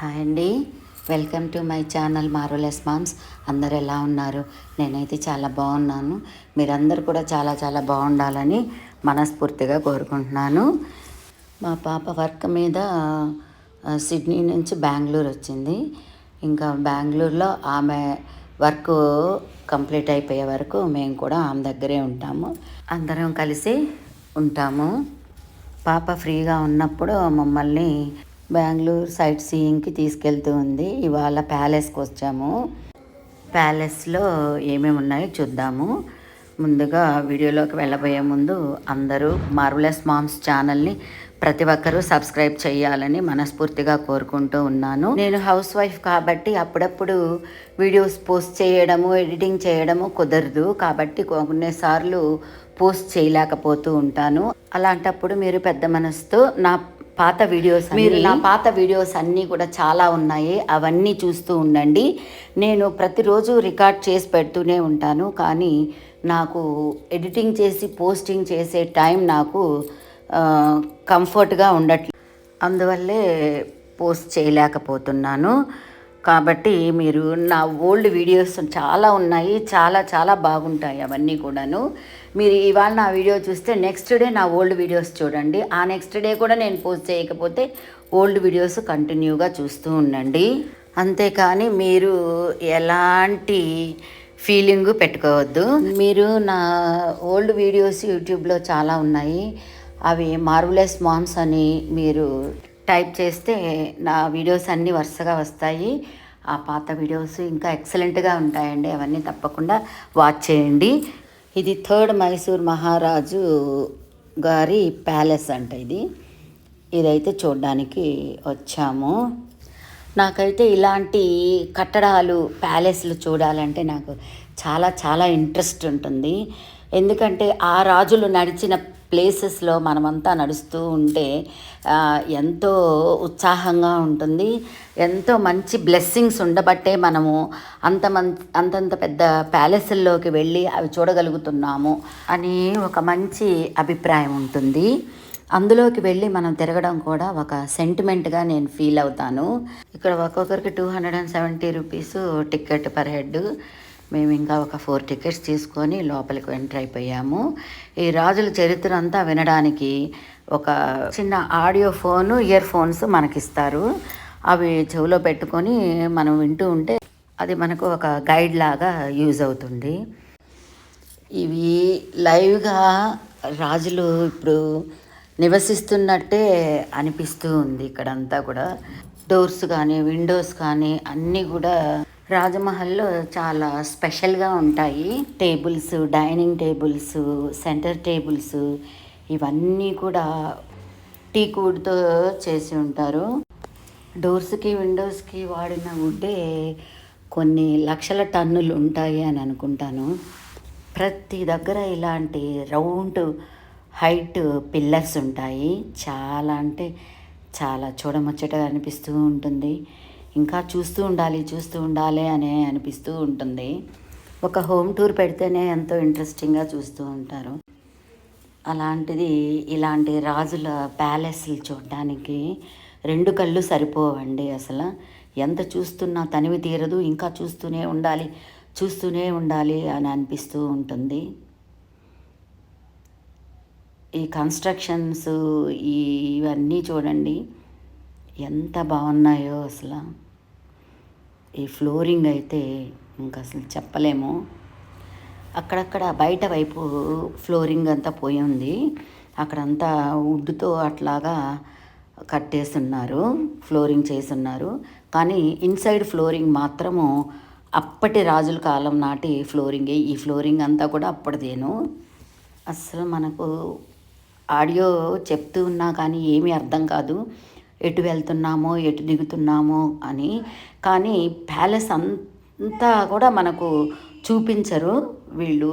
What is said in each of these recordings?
Hi అండి. Welcome to my channel marvellous moms అందరు ఎలా ఉన్నారు? నేనైతే చాలా బాగున్నాను. మీరందరూ కూడా చాలా చాలా బాగుండాలని మనస్ఫూర్తిగా కోరుకుంటున్నాను. మా పాప వర్క్ మీద సిడ్నీ నుంచి బెంగళూరు వచ్చింది. ఇంకా బెంగళూరులో ఆమె వర్క్ కంప్లీట్ అయిపోయే వరకు మేము కూడా ఆమె దగ్గరే ఉంటాము. అందరం కలిసి ఉంటాము. పాప ఫ్రీగా ఉన్నప్పుడు మమ్మల్ని బెంగళూరు సైట్ సీయింగ్కి తీసుకెళ్తూ ఉంది. ఇవాళ ప్యాలెస్కి వచ్చాము ప్యాలెస్లో ఏమేమి ఉన్నాయో చూద్దాము. ముందుగా వీడియోలోకి వెళ్ళబోయే ముందు అందరూ మార్వలెస్ మామ్స్ ఛానల్ని ప్రతి ఒక్కరూ సబ్స్క్రైబ్ చేయాలని మనస్ఫూర్తిగా కోరుకుంటూ ఉన్నాను. నేను హౌస్ వైఫ్ కాబట్టి అప్పుడప్పుడు వీడియోస్ పోస్ట్ చేయడము ఎడిటింగ్ చేయడము కుదరదు. కాబట్టి కొన్నిసార్లు పోస్ట్ చేయలేకపోతూ ఉంటాను. అలాంటప్పుడు మీరు పెద్ద మనసుతో నా పాత వీడియోస్ మీరు నా పాత వీడియోస్ అన్నీ కూడా చాలా ఉన్నాయి. అవన్నీ చూస్తూ ఉండండి. నేను ప్రతిరోజు రికార్డ్ చేసి పెడుతూనే ఉంటాను. కానీ నాకు ఎడిటింగ్ చేసి పోస్టింగ్ చేసే టైం నాకు కంఫర్ట్గా ఉండట్లేదు అందువల్లే పోస్ట్ చేయలేకపోతున్నాను. కాబట్టి మీరు నా ఓల్డ్ వీడియోస్ చాలా ఉన్నాయి చాలా చాలా బాగుంటాయి అవన్నీ కూడాను. మీరు ఇవాళ నా వీడియో చూస్తే నెక్స్ట్ డే నా ఓల్డ్ వీడియోస్ చూడండి. ఆ నెక్స్ట్ డే కూడా నేను పోస్ట్ చేయకపోతే ఓల్డ్ వీడియోస్ కంటిన్యూగా చూస్తూ ఉండండి. అంతేకాని మీరు ఎలాంటి ఫీలింగ్ పెట్టుకోవద్దు. మీరు నా ఓల్డ్ వీడియోస్ యూట్యూబ్లో చాలా ఉన్నాయి. అవి మార్వలెస్ మామ్స్ అని మీరు టైప్ చేస్తే నా వీడియోస్ అన్నీ వరుసగా వస్తాయి. ఆ పాత వీడియోస్ ఇంకా ఎక్సలెంట్గా ఉంటాయండి. అవన్నీ తప్పకుండా వాచ్ చేయండి. ఇది థర్డ్ మైసూర్ మహారాజు గారి ప్యాలెస్ అంట ఇది. ఇదైతే చూడడానికి వచ్చాము. నాకైతే ఇలాంటి కట్టడాలు ప్యాలెస్లు చూడాలంటే నాకు చాలా చాలా ఇంట్రెస్ట్ ఉంటుంది. ఎందుకంటే ఆ రాజులు నడిచిన ప్లేసెస్లో మనమంతా నడుస్తూ ఉంటే ఎంతో ఉత్సాహంగా ఉంటుంది. ఎంతో మంచి బ్లెస్సింగ్స్ ఉండబట్టే మనము అంత మం అంతంత పెద్ద ప్యాలెస్ల్లోకి వెళ్ళి అవి చూడగలుగుతున్నాము అని ఒక మంచి అభిప్రాయం ఉంటుంది. అందులోకి వెళ్ళి మనం తిరగడం కూడా ఒక సెంటిమెంట్గా నేను ఫీల్ అవుతాను. ఇక్కడ ఒక్కొక్కరికి two hundred and seventy rupees ticket per head మేము ఇంకా ఒక ఫోర్ టికెట్స్ తీసుకొని లోపలికి ఎంటర్ అయిపోయాము. ఈ రాజుల చరిత్ర అంతా వినడానికి ఒక చిన్న ఆడియో ఫోను ఇయర్ ఫోన్స్ మనకిస్తారు. అవి చెవిలో పెట్టుకొని మనం వింటూ ఉంటే అది మనకు ఒక గైడ్ లాగా యూజ్ అవుతుంది. ఇవి లైవ్గా రాజులు ఇప్పుడు నివసిస్తున్నట్టే అనిపిస్తూ ఉంది ఇక్కడంతా కూడా. డోర్స్ కానీ విండోస్ కానీ అన్నీ కూడా రాజమహల్లో చాలా స్పెషల్గా ఉంటాయి. Tables dining tables centre tables ఇవన్నీ కూడా టీ కూడ్తో చేసి ఉంటారు. డోర్స్కి విండోస్కి వాడిన వుడ్డే కొన్ని లక్షల టన్నులు ఉంటాయి అని అనుకుంటాను. ప్రతి దగ్గర ఇలాంటి రౌండ్ హైట్ పిల్లర్స్ ఉంటాయి. చాలా అంటే చాలా చూడముచ్చటగా అనిపిస్తూ ఉంటుంది. ఇంకా చూస్తూ ఉండాలి చూస్తూ ఉండాలి అనే అనిపిస్తూ ఉంటుంది. ఒక హోమ్ టూర్ పెడితేనే ఎంతో ఇంట్రెస్టింగ్గా చూస్తూ ఉంటారు. అలాంటిది ఇలాంటి రాజుల ప్యాలెస్లు చూడడానికి రెండు కళ్ళు సరిపోవండి అసలు. ఎంత చూస్తున్నా తనివి తీరదు ఇంకా చూస్తూనే ఉండాలి చూస్తూనే ఉండాలి అని అనిపిస్తూ ఉంటుంది. ఈ కన్స్ట్రక్షన్స్ ఇవన్నీ చూడండి ఎంత బాగున్నాయో అసలు. ఈ ఫ్లోరింగ్ అయితే ఇంకా అసలు చెప్పలేము. అక్కడక్కడ బయట వైపు ఫ్లోరింగ్ అంతా పోయి ఉంది. అక్కడంతా వుడ్తో అట్లాగా కట్టేస్తున్నారు ఫ్లోరింగ్ చేస్తున్నారు. కానీ ఇన్సైడ్ ఫ్లోరింగ్ మాత్రము అప్పటి రాజుల కాలం నాటి ఫ్లోరింగే. ఈ ఫ్లోరింగ్ అంతా కూడా అప్పటిదేను. అసలు మనకు ఆడియో చెప్తూ ఉన్నా కానీ ఏమీ అర్థం కాదు. ఎటు వెళ్తున్నామో ఎటు దిగుతున్నామో అని. కానీ ప్యాలెస్ అంతా కూడా మనకు చూపించరు వీళ్ళు.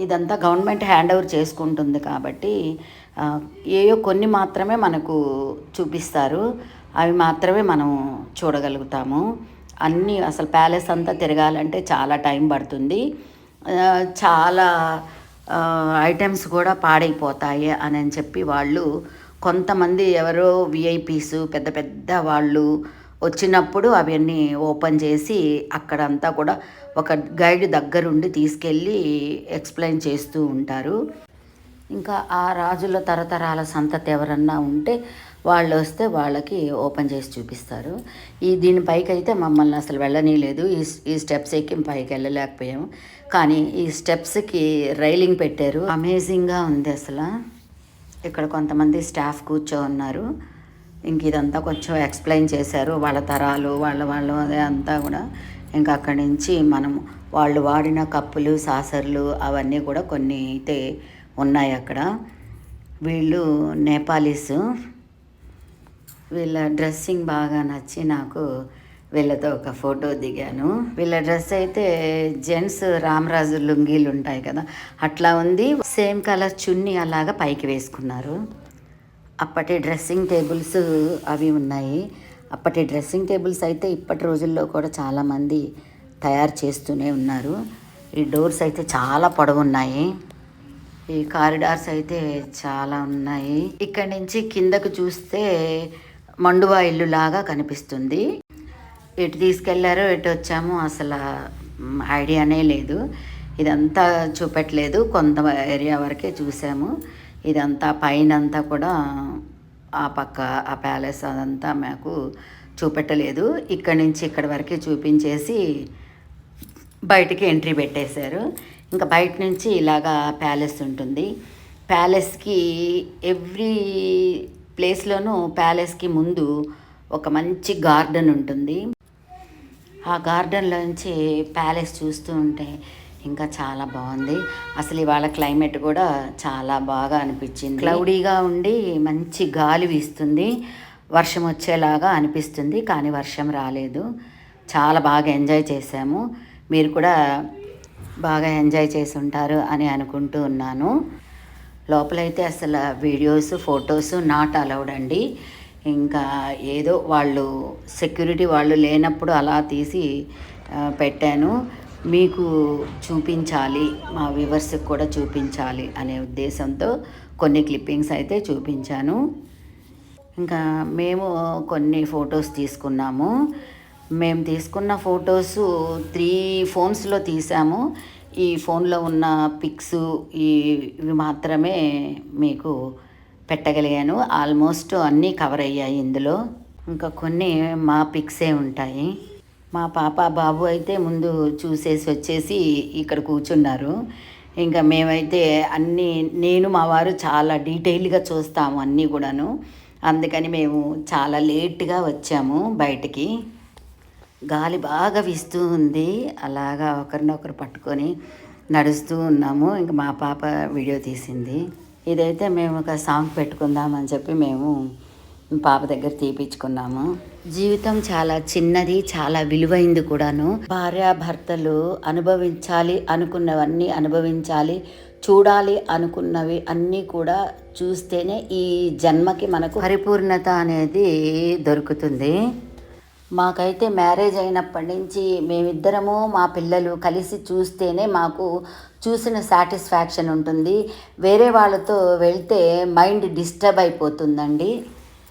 ఇదంతా గవర్నమెంట్ హ్యాండ్ ఓవర్ చేసుకుంటుంది కాబట్టి ఏయో కొన్ని మాత్రమే మనకు చూపిస్తారు. అవి మాత్రమే మనం చూడగలుగుతాము. అన్నీ అసలు ప్యాలెస్ అంతా తిరగాలంటే చాలా టైం పడుతుంది. చాలా ఐటమ్స్ కూడా పాడైపోతాయి అని అని చెప్పి వాళ్ళు కొంతమంది ఎవరో విఐపీస్ పెద్ద పెద్ద వాళ్ళు వచ్చినప్పుడు అవన్నీ ఓపెన్ చేసి అక్కడంతా కూడా ఒక గైడ్ దగ్గరుండి తీసుకెళ్ళి ఎక్స్ప్లెయిన్ చేస్తూ ఉంటారు. ఇంకా ఆ రాజుల తరతరాల సంతతి ఎవరన్నా ఉంటే వాళ్ళు వస్తే వాళ్ళకి ఓపెన్ చేసి చూపిస్తారు. ఈ దీనిపైకి అయితే మమ్మల్ని అసలు వెళ్ళనీయలేదు ఈ ఈ స్టెప్స్ ఎక్కి పైకి వెళ్ళలేకపోయాము కానీ ఈ స్టెప్స్కి రైలింగ్ పెట్టారు. అమేజింగ్గా ఉంది అసలు. ఇక్కడ కొంతమంది స్టాఫ్ కూర్చో ఉన్నారు. ఇంక ఇదంతా కొంచెం ఎక్స్ప్లెయిన్ చేశారు. వాళ్ళ తరాలు వాళ్ళ వాళ్ళు అదే అంతా కూడా. ఇంకా అక్కడి నుంచి మనం వాళ్ళు వాడిన కప్పులు సాసర్లు అవన్నీ కూడా కొన్ని అయితే ఉన్నాయి అక్కడ. వీళ్ళు నేపాలీస్. వీళ్ళ డ్రెస్సింగ్ బాగా నచ్చి నాకు వీళ్ళతో ఒక ఫోటో దిగాను. వీళ్ళ డ్రెస్ అయితే జెంట్స్ రామరాజు లుంగీలు ఉంటాయి కదా అట్లా ఉంది. సేమ్ కలర్ చున్నీ అలాగా పైకి వేసుకున్నారు. అప్పటి డ్రెస్సింగ్ టేబుల్స్ అవి ఉన్నాయి. అప్పటి డ్రెస్సింగ్ టేబుల్స్ అయితే ఇప్పటి రోజుల్లో కూడా చాలామంది తయారు చేస్తూనే ఉన్నారు. ఈ డోర్స్ అయితే చాలా పొడవున్నాయి ఈ కారిడార్స్ అయితే చాలా ఉన్నాయి. ఇక్కడ నుంచి కిందకు చూస్తే మండువా ఇల్లు లాగా కనిపిస్తుంది. ఎటు తీసుకెళ్ళారో ఎటు వచ్చామో అసలు ఐడియానే లేదు. ఇదంతా చూపెట్టలేదు. కొంత ఏరియా వరకే చూసాము. ఇదంతా పైన అంతా కూడా ఆ పక్క ఆ ప్యాలెస్ అదంతా మాకు చూపెట్టలేదు. ఇక్కడి నుంచి ఇక్కడి వరకే చూపించేసి బయటికి ఎంట్రీ పెట్టేశారు. ఇంకా బయట నుంచి ఇలాగా ప్యాలెస్ ఉంటుంది. ప్యాలెస్కి ఎవ్రీ ప్లేస్లోనూ ప్యాలెస్కి ముందు ఒక మంచి గార్డెన్ ఉంటుంది. ఆ గార్డెన్లోంచి ప్యాలెస్ చూస్తూ ఉంటే ఇంకా చాలా బాగుంది. అసలు ఇవాళ క్లైమేట్ కూడా చాలా బాగా అనిపించింది. క్లౌడీగా ఉండి మంచి గాలి వీస్తుంది. వర్షం వచ్చేలాగా అనిపిస్తుంది కానీ వర్షం రాలేదు. చాలా బాగా ఎంజాయ్ చేశాము. మీరు కూడా బాగా ఎంజాయ్ చేసి ఉంటారు అని అనుకుంటూ ఉన్నాను. లోపలైతే అసలు వీడియోస్ ఫొటోస్ నాట్ అలౌడ్ అండి. ఇంకా ఏదో వాళ్ళు సెక్యూరిటీ వాళ్ళు లేనప్పుడు అలా తీసి పెట్టాను. మీకు చూపించాలి మా వ్యూవర్స్కి కూడా చూపించాలి అనే ఉద్దేశంతో కొన్ని క్లిప్పింగ్స్ అయితే చూపించాను. ఇంకా మేము కొన్ని ఫొటోస్ తీసుకున్నాము. మేము తీసుకున్న ఫొటోస్ త్రీ ఫోన్స్లో తీసాము. ఈ ఫోన్లో ఉన్న పిక్స్ ఈ ఇవి మాత్రమే మీకు పెట్టగలిగాను. ఆల్మోస్ట్ అన్నీ కవర్ అయ్యాయి ఇందులో. ఇంకా కొన్ని మా పిక్సే ఉంటాయి. మా పాప బాబు అయితే ముందు చూసేసి వచ్చేసి ఇక్కడ కూర్చున్నారు. ఇంకా మేమైతే అన్నీ నేను మా వారు చాలా డీటెయిల్గా చూస్తాము అన్నీ కూడాను. అందుకని మేము చాలా లేట్గా వచ్చాము బయటికి. గాలి బాగా వీస్తూ ఉంది. అలాగా ఒకరినొకరు పట్టుకొని నడుస్తూ ఉన్నాము. ఇంకా మా పాప వీడియో తీసింది. ఇదైతే మేము ఒక సాంగ్ పెట్టుకుందామని చెప్పి మేము పాప దగ్గర తీపిచ్చుకున్నాము. జీవితం చాలా చిన్నది చాలా విలువైంది కూడాను. భార్యాభర్తలు అనుభవించాలి అనుకున్నవన్నీ అనుభవించాలి చూడాలి అనుకున్నవి అన్నీ కూడా చూస్తేనే ఈ జన్మకి మనకు పరిపూర్ణత అనేది దొరుకుతుంది. మాకైతే మ్యారేజ్ అయినప్పటి నుంచి మేమిద్దరము మా పిల్లలు కలిసి చూస్తేనే మాకు చూసిన సాటిస్ఫాక్షన్ ఉంటుంది. వేరే వాళ్ళతో వెళ్తే మైండ్ డిస్టర్బ్ అయిపోతుందండి.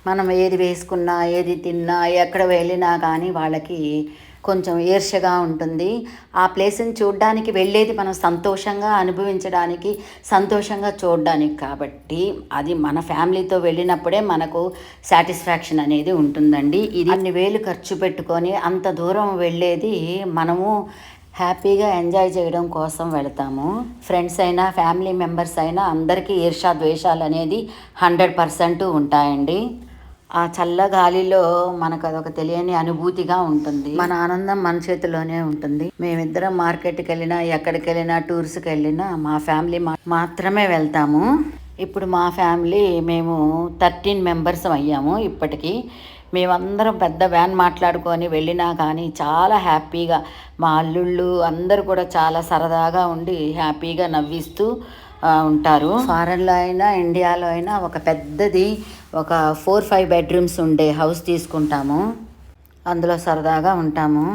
మనం ఏది వేసుకున్నా ఏది తిన్నా ఎక్కడ వెళ్ళినా కానీ వాళ్ళకి కొంచెం ఈర్ష్యగా ఉంటుంది. ఆ ప్లేస్ని చూడడానికి వెళ్ళేది మనం సంతోషంగా అనుభవించడానికి సంతోషంగా చూడడానికి కాబట్టి అది మన ఫ్యామిలీతో వెళ్ళినప్పుడే మనకు సాటిస్ఫాక్షన్ అనేది ఉంటుందండి. ఇది అన్ని వేలు ఖర్చు పెట్టుకొని అంత దూరం వెళ్ళేది మనము హ్యాపీగా ఎంజాయ్ చేయడం కోసం వెళతాము. ఫ్రెండ్స్ అయినా ఫ్యామిలీ మెంబర్స్ అయినా అందరికీ ఈర్షా ద్వేషాలు అనేది హండ్రెడ్ పర్సెంట్ ఉంటాయండి. ఆ చల్ల గాలిలో మనకు అదొక తెలియని అనుభూతిగా ఉంటుంది. మన ఆనందం మన చేతిలోనే ఉంటుంది. మేమిద్దరం మార్కెట్కి వెళ్ళినా ఎక్కడికి వెళ్ళినా టూర్స్కి వెళ్ళినా మా ఫ్యామిలీ మాత్రమే వెళ్తాము. ఇప్పుడు మా ఫ్యామిలీ మేము థర్టీన్ మెంబర్స్ అయ్యాము ఇప్పటికీ. మేమందరం పెద్ద వ్యాన్ మాట్లాడుకొని వెళ్ళినా కానీ చాలా హ్యాపీగా మా అల్లుళ్ళు అందరూ కూడా చాలా సరదాగా ఉండి హ్యాపీగా నవ్విస్తూ ఉంటారు. ఫారెన్లో అయినా ఇండియాలో అయినా ఒక పెద్దది ఒక ఫోర్ ఫైవ్ బెడ్రూమ్స్ ఉండే హౌస్ తీసుకుంటాము. అందులో సరదాగా ఉంటాము.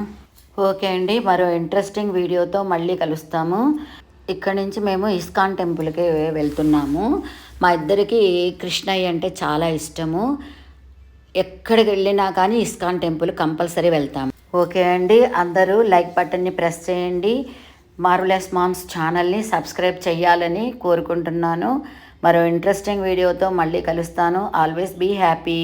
ఓకే అండి. మరో ఇంట్రెస్టింగ్ వీడియోతో మళ్ళీ కలుస్తాము. ఇక్కడ నుంచి మేము ఇస్కాన్ టెంపుల్కి వెళ్తున్నాము. మా ఇద్దరికి కృష్ణయ్య అంటే చాలా ఇష్టము. ఎక్కడికి వెళ్ళినా కానీ ఇస్కాన్ టెంపుల్ కంపల్సరీ వెళ్తాము. ఓకే అండి. అందరూ లైక్ బటన్ని ప్రెస్ చేయండి. మార్వలెస్ మామ్స్ ఛానల్ని సబ్స్క్రైబ్ చేయాలని కోరుకుంటున్నాను. మరో ఇంట్రెస్టింగ్ వీడియోతో మళ్ళీ కలుస్తాను. Always be happy